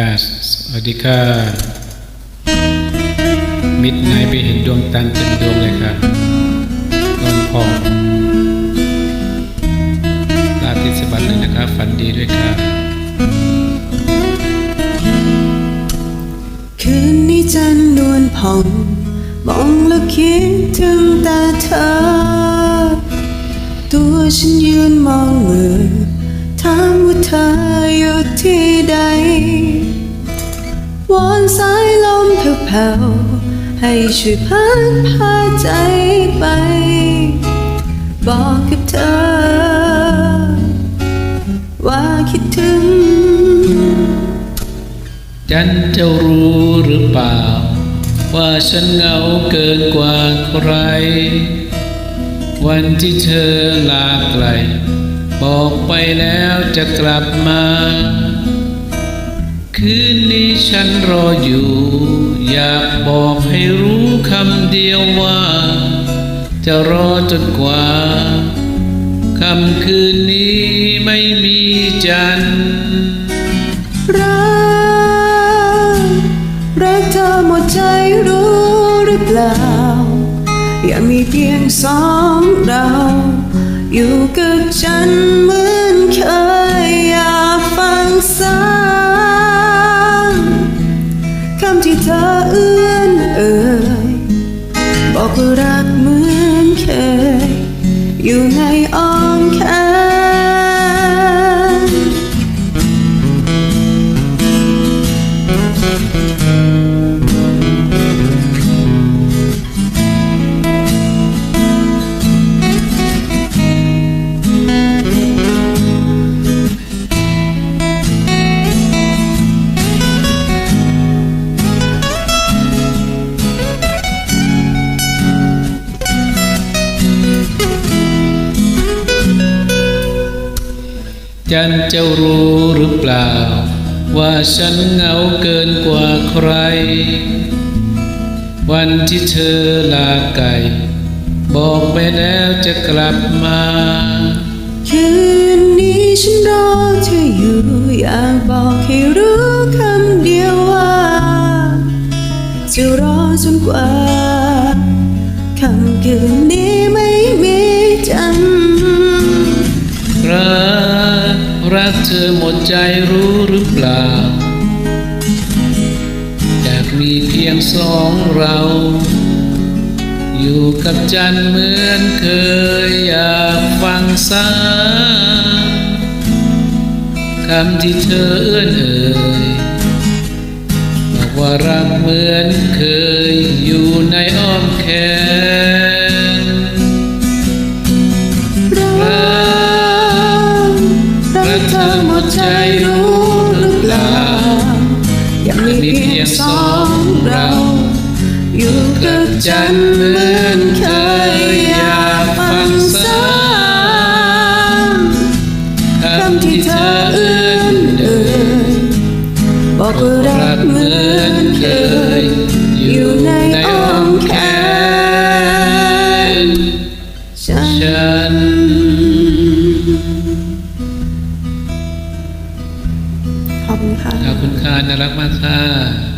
แปดสวัสดีค่ะมิดไหนไปเห็นดวงจันทร์เต็มดวงเลยค่ะนอนพองลาติสบันเลยนะคะฝันดีด้วยค่ะคืนนี้จันนวลผ่อง มองแล้วคิดถึงแต่เธอ ตัวฉันยืนมองมือถามว่าเธออยู่ที่ใด อนสายลมแผ่วๆให้ช่วยพัดพาใจไป บอกกับเธอ ว่าคิดถึงจันจะรู้หรือเปล่า ว่าฉันเหงาเกินกว่าใคร วันที่เธอลาไกล บอกไปแล้วจะกลับมา คืนนี้ฉันรออยู่ อยากบอกให้รู้คำเดียวว่า จะรอจนกว่าคำคืนนี้ไม่มีจันทร์รักรักเธอหมดใจรู้หรือเปล่า อยามีเพียงสองเรา อยู่กับฉันเมื่อ ว่ารักเหมือนเคยอยู่ในอ้อ จันจะรู้หรือเปล่า ว่าฉันเหงาเกินกว่าใคร วันที่เธอลาไกลบอกไปแล้วจะกลับมา คืนนี้ฉันรอเธออยู่อยากบอกให้รู้คำเดียวว่า จะรอจนกว่าคำคืนนี้ไม่มีจัน รักเธอหมดใจรู้หรือเปล่า อยากมีเพียงสองเรา อยู่กับจันเหมือนเคยอยากฟังซ้ำคำที่เธอเอื้อนเอ่ยบอกว่ารักเหมือนเคยอยู่ในอ้อมแขน ยากมีเพียงสองเรา อยู่กับจันเหมือนเคยอยากฟังซ้ำคำที่เธอเอื้อนเอ่ยบอกว่ารักเหมือนเคย อยู่ในอ้อมแขนฉัน ฉัน